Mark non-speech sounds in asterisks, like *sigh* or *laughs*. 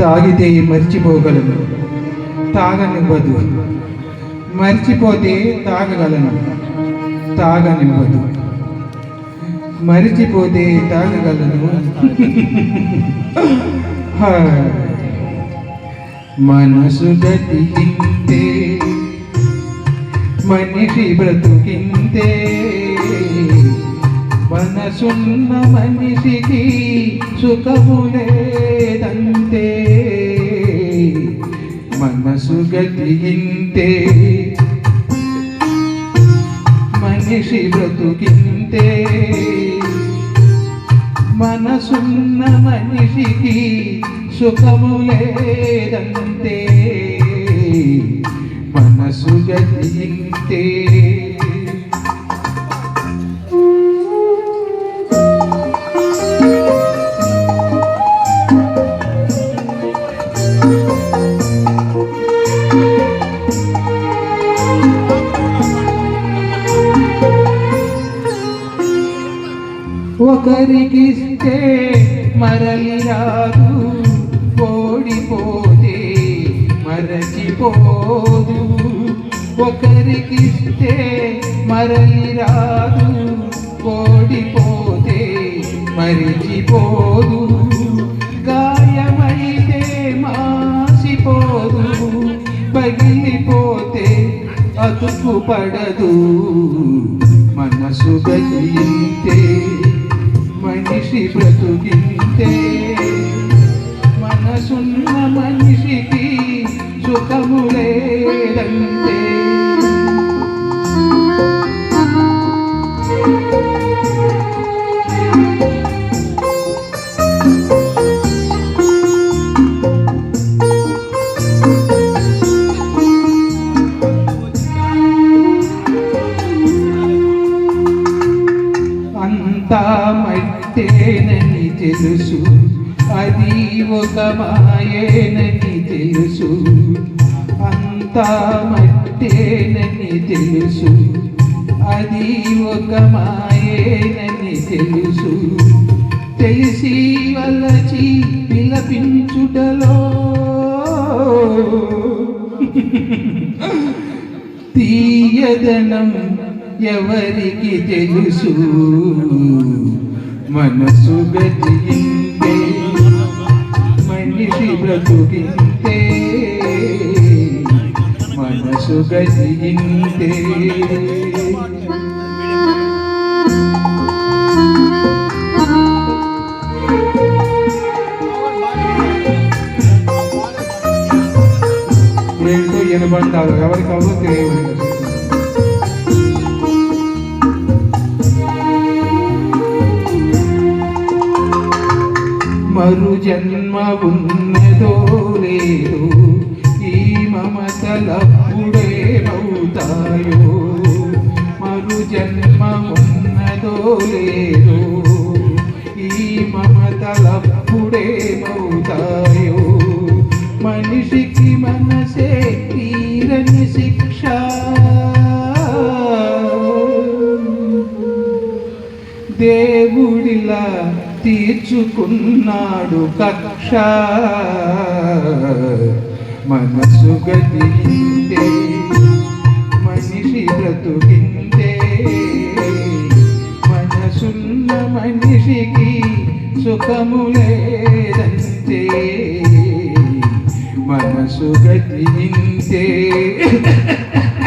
తాగితే మర్చిపోగలను తాగనివ్వదు. మర్చిపోతే తాగగలను తాగనివ్వదు. మరిచిపోతే తాగగలను. మనసు గతికింతే మనిషి బ్రతుకింతే మనసున్న మనిషికి సుఖము లేదంతే మనసు గతింతే మనిషి బ్రతుకింతే మనసున్న మనిషికి సుఖము లేదంతే మనసు గతింతే ఒకరికిస్తే మరలి రాదు ఓడిపోతే మరచిపోదు. ఒకరికిస్తే మరలి రాదు ఓడిపోతే మరిచిపోదు. గాయమైతే మాసిపోదు పగిలిపోతే అతుకు పడదు మనసు గలితే మనిషి బ్రతుకింతే మనసున్న మనిషికి మట్టేనని తెలుసు. అది ఒక మాయేనని తెలుసు. అంతా మట్టేనని తెలుసు. అది ఒక మాయేనని తెలుసు. తెలిసి వలచి విలపించుటలో *laughs* తీయదనం ఎవరికి తెలుసు? మనసు గతింతే మనిషి బ్రతుకింతే మనసు గతింతే ఏంటో ఎనబంటారు ఎవరికి అవ్వో తెలియదు? మరు జన్మ ఉన్నదో లేదు ఈ మమతలప్పుడే అవుతాయో మరు జన్మ ఉన్నదో లేదు ఈ మమతలప్పుడే అవుతాయో మనిషికి మనసే తీరని శిక్ష. దేవుడిలా తీర్చుకున్నాడు కక్ష. మనసు గతింతే మనిషి బ్రతుకింటే మనసున్న మనిషికి సుఖము లేదంతే మనసు గతింతే *laughs*